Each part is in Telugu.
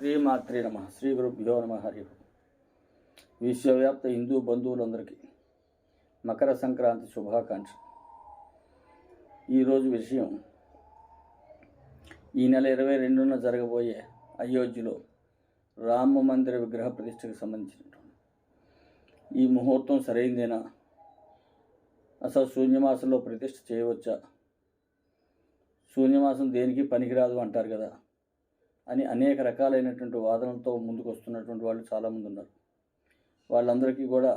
శ్రీమాత్రే నమ. శ్రీ గురుభ్యో నమ. హరి విశ్వవ్యాప్త హిందూ బంధువులందరికీ మకర సంక్రాంతి శుభాకాంక్ష ఈరోజు విషయం ఈ నెల ఇరవై రెండున జరగబోయే అయోధ్యలో రామ మందిర విగ్రహ ప్రతిష్టకు సంబంధించినటువంటి ఈ ముహూర్తం సరైందేనా? అసలు శూన్యమాసంలో ప్రతిష్ఠ చేయవచ్చా? శూన్యమాసం దేనికి పనికిరాదు అంటారు కదా? అని అనేక రకాలైనటువంటి వాదనలతో ముందుకు వస్తున్నటువంటి వాళ్ళు చాలామంది ఉన్నారు వాళ్ళందరికీ కూడా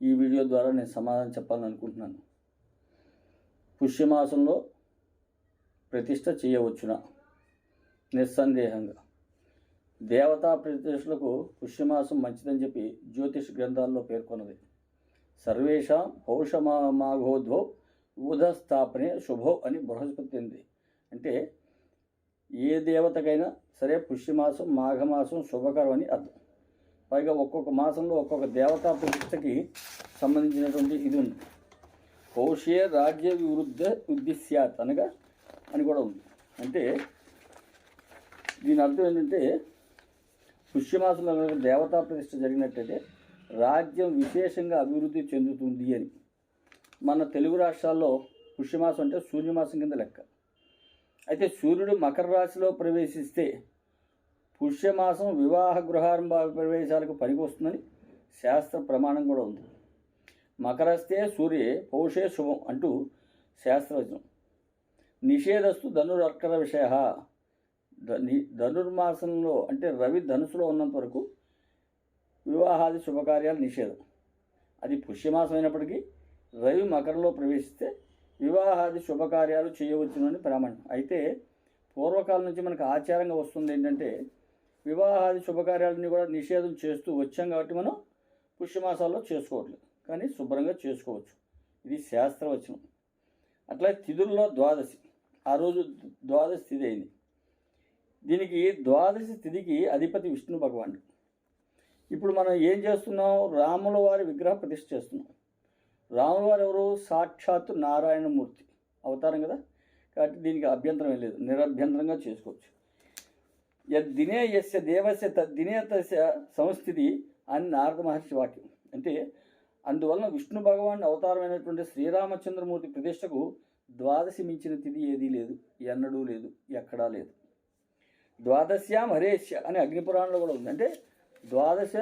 ఈ వీడియో ద్వారా నేను సమాధానం చెప్పాలని అనుకుంటున్నాను పుష్యమాసంలో ప్రతిష్ట చేయవచ్చునా? నిస్సందేహంగా. దేవతా ప్రతిష్టలకు పుష్యమాసం మంచిదని చెప్పి జ్యోతిష్ గ్రంథాల్లో పేర్కొన్నది. సర్వేషాం పౌషమా మాఘోధో ఉద స్థాపనే శుభో అని బృహస్పతి ఉంది అంటే ఏ దేవతకైనా సరే పుష్యమాసం మాఘమాసం శుభకరం అని అర్థం. పైగా ఒక్కొక్క మాసంలో ఒక్కొక్క దేవతా ప్రతిష్టకి సంబంధించినటువంటి ఇది ఉంది. పౌష్య రాజ్య వివృద్ధ ఉద్దిశ్యాత్ అనగా అని కూడా ఉంది. అంటే దీని అర్థం ఏంటంటే పుష్యమాసంలో కనుక దేవతా ప్రతిష్ట జరిగినట్టయితే రాజ్యం విశేషంగా అభివృద్ధి చెందుతుంది అని. మన తెలుగు రాష్ట్రాల్లో పుష్యమాసం అంటే సూర్యమాసం కింద లెక్క. అయితే సూర్యుడు మకర రాశిలో ప్రవేశిస్తే పుష్యమాసం వివాహ గృహారంభ ప్రవేశాలకు పనికొస్తుందని శాస్త్ర ప్రమాణం కూడా ఉంది. మకరస్తే సూర్యే పౌషే శుభం అంటూ శాస్త్రవచనం నిషేధస్తు ధనురర్కర విషయ ధనుర్మాసంలో అంటే రవి ధనుసులో ఉన్నంత వరకు వివాహాది శుభకార్యాలు నిషేధం. అది పుష్యమాసం అయినప్పటికీ రవి మకరంలో ప్రవేశిస్తే వివాహాది శుభకార్యాలు చేయవచ్చునని ప్రామాణ్యం అయితే పూర్వకాలం నుంచి మనకు ఆచారంగా వస్తుంది ఏంటంటే వివాహాది శుభకార్యాలని కూడా నిషేధం చేస్తూ వచ్చాం కాబట్టి మనం పుష్యమాసాల్లో చేసుకోవట్లేదు. కానీ శుభ్రంగా చేసుకోవచ్చు. ఇది శాస్త్రవచనం. అట్లా తిథుల్లో ద్వాదశి. ఆ రోజు ద్వాదశి తిథి అయింది. దీనికి ద్వాదశి తిథికి అధిపతి విష్ణు భగవానుడు. ఇప్పుడు మనం ఏం చేస్తున్నాం? రాముల వారి విగ్రహ ప్రతిష్ఠ చేస్తున్నాం. రాముల ఎవరు సాక్షాత్తు నారాయణమూర్తి. అవతారం కదా? కాబట్టి దీనికి అభ్యంతరం లేదు. నిరభ్యంతరంగా చేసుకోవచ్చు. యద్దినే యస్య దేవస్య దినే తస్య సంస్థితి అని నారద మహర్షి వాక్యం. అంటే అందువలన విష్ణు భగవాన్ అవతారమైనటువంటి శ్రీరామచంద్రమూర్తి ప్రతిష్టకు ద్వాదశి మించిన తిథి ఏదీ లేదు. ఎన్నడూ లేదు. ఎక్కడా లేదు. ద్వాదశ్యాం హరేష్య అని అగ్నిపురాణంలో కూడా ఉంది. అంటే ద్వాదశ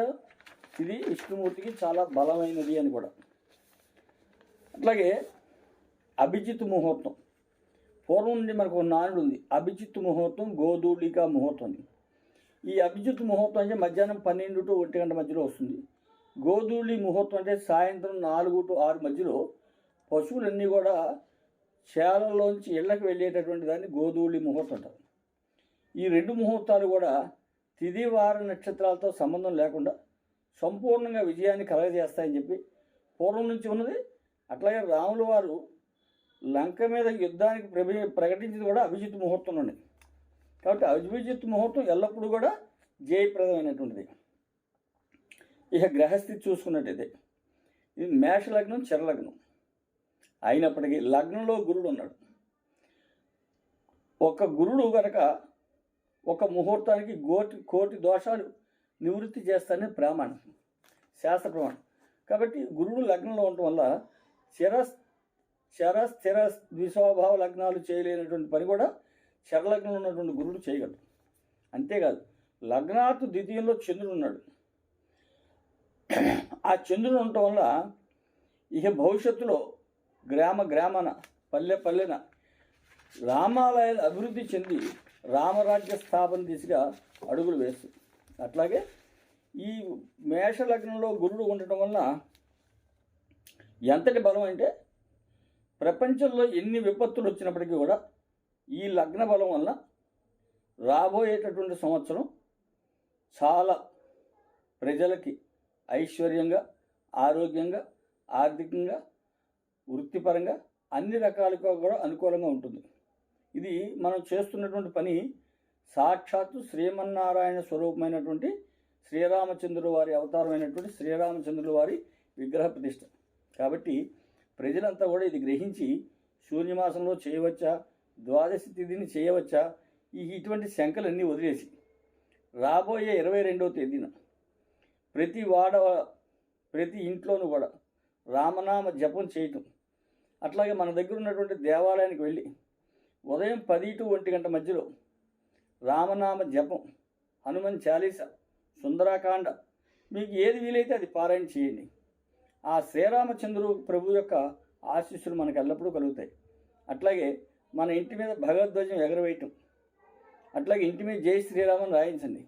తిథి విష్ణుమూర్తికి చాలా బలమైనది అని కూడా. అట్లాగే అభిజిత్ ముహూర్తం. పూర్వం నుండి మనకు ఒక నానుడు ఉంది. అభిజిత్ ముహూర్తం గోధూళిక ముహూర్తం అని. ఈ అభిజిత్ ముహూర్తం అంటే మధ్యాహ్నం పన్నెండు టు ఒంటి గంట మధ్యలో వస్తుంది. గోధూళి ముహూర్తం అంటే సాయంత్రం నాలుగు టు ఆరు మధ్యలో పశువులన్నీ కూడా చేలలోంచి ఇళ్ళకి వెళ్ళేటటువంటి దాన్ని గోధూళి ముహూర్తం అంటారు. ఈ రెండు ముహూర్తాలు కూడా తిదివార నక్షత్రాలతో సంబంధం లేకుండా సంపూర్ణంగా విజయాన్ని కలగజేస్తాయని చెప్పి పూర్వం నుంచి ఉన్నది అట్లాగే రాముల వారు లంక మీద యుద్ధానికి ప్రభ ప్రకటించింది కూడా అభిజిత్ ముహూర్తంలోనే కాబట్టి అభిజిత్ ముహూర్తం ఎల్లప్పుడూ కూడా జయప్రదమైనటువంటిది. ఇక గ్రహస్థితి చూసుకున్నట్టయితే ఇది మేష లగ్నం అయినప్పటికీ లగ్నంలో గురుడు ఉన్నాడు. ఒక గురుడు కనుక ఒక ముహూర్తానికి కోటి కోటి దోషాలు నివృత్తి చేస్తానే ప్రామాణం శాస్త్ర ప్రమాణం. కాబట్టి గురుడు లగ్నంలో ఉండటం వల్ల చిర చర స్థిర ద్విస్వభావ లగ్నాలు చేయలేనటువంటి పని కూడా చరలగ్నంలో ఉన్నటువంటి గురుడు చేయగలడు. అంతేకాదు లగ్నాతు ద్వితీయంలో చంద్రుడు ఉన్నాడు. ఆ చంద్రుడు ఉండటం వల్ల ఇక భవిష్యత్తులో గ్రామ గ్రామాన పల్లె పల్లెన రామాలయాలు అభివృద్ధి చెంది రామరాజ్య స్థాపన దిశగా అడుగులు వేస్తుంది. అట్లాగే ఈ మేష లగ్నంలో గురుడు ఉండటం వల్ల ఎంతటి బలం అంటే ప్రపంచంలో ఎన్ని విపత్తులు వచ్చినప్పటికీ కూడా ఈ లగ్న బలం వల్ల రాబోయేటటువంటి సంవత్సరం చాలా ప్రజలకి ఐశ్వర్యంగా ఆరోగ్యంగా ఆర్థికంగా వృత్తిపరంగా అన్ని రకాలుగా కూడా అనుకూలంగా ఉంటుంది. ఇది మనం చేస్తున్నటువంటి పని సాక్షాత్తు శ్రీమన్నారాయణ స్వరూపమైనటువంటి శ్రీరామచంద్రుల వారి అవతారమైనటువంటి శ్రీరామచంద్రుల వారి విగ్రహ ప్రతిష్ట. కాబట్టి ప్రజలంతా కూడా ఇది గ్రహించి శూన్యమాసంలో చేయవచ్చా? ద్వాదశి తిథిని చేయవచ్చా? ఈ ఇటువంటి శంకలన్నీ వదిలేసి రాబోయే ఇరవై రెండవ తేదీన ప్రతి వాడ ప్రతి ఇంట్లోనూ కూడా రామనామ జపం చేయటం. అట్లాగే మన దగ్గర ఉన్నటువంటి దేవాలయానికి వెళ్ళి ఉదయం పది టు ఒంటి గంట మధ్యలో రామనామ జపం హనుమాన్ చాలీస సుందరాకాండ మీకు ఏది వీలైతే అది పారాయణ చేయండి. ఆ శ్రీరామచంద్రు ప్రభు యొక్క ఆశీస్సులు మనకు ఎల్లప్పుడూ కలుగుతాయి. అట్లాగే మన ఇంటి మీద భగవద్ధ్వజం ఎగరవేయటం. అట్లాగే ఇంటి మీద జై శ్రీరామని రాయించండి.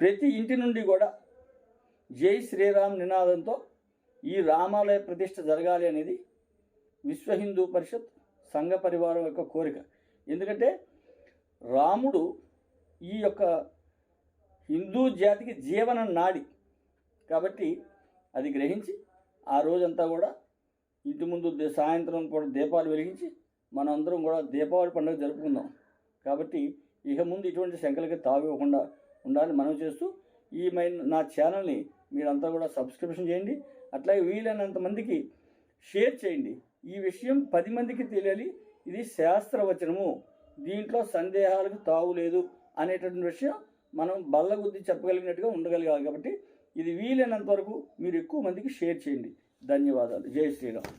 ప్రతి ఇంటి నుండి కూడా జై శ్రీరామ్ నినాదంతో ఈ రామాలయ ప్రతిష్ట జరగాలి అనేది విశ్వ హిందూ పరిషత్ సంఘ పరివారం యొక్క కోరిక. ఎందుకంటే రాముడు ఈ యొక్క హిందూ జాతికి జీవన నాడి. కాబట్టి అది గ్రహించి ఆ రోజంతా కూడా ఇంటి ముందు సాయంత్రం కూడా దీపాలు వెలిగించి మనందరం కూడా దీపావళి పండుగ జరుపుకుందాం. కాబట్టి ఇక ముందు ఇటువంటి శంకలకి తావివ్వకుండా ఉండాలని మనం చేస్తూ ఈ మై నా ఛానల్ని మీరంతా కూడా సబ్స్క్రిప్షన్ చేయండి. అట్లాగే వీలైనంత మందికి షేర్ చేయండి. ఈ విషయం పది మందికి తెలియాలి. ఇది శాస్త్రవచనము. దీంట్లో సందేహాలకు తావు లేదు అనేటటువంటి విషయం మనం బల్లగుద్ది చెప్పగలిగినట్టుగా ఉండగలగాలి. కాబట్టి ఇది వీలైనంత వరకు మీరు ఎక్కువ మందికి షేర్ చేయండి. ధన్యవాదాలు. జై శ్రీరామ్.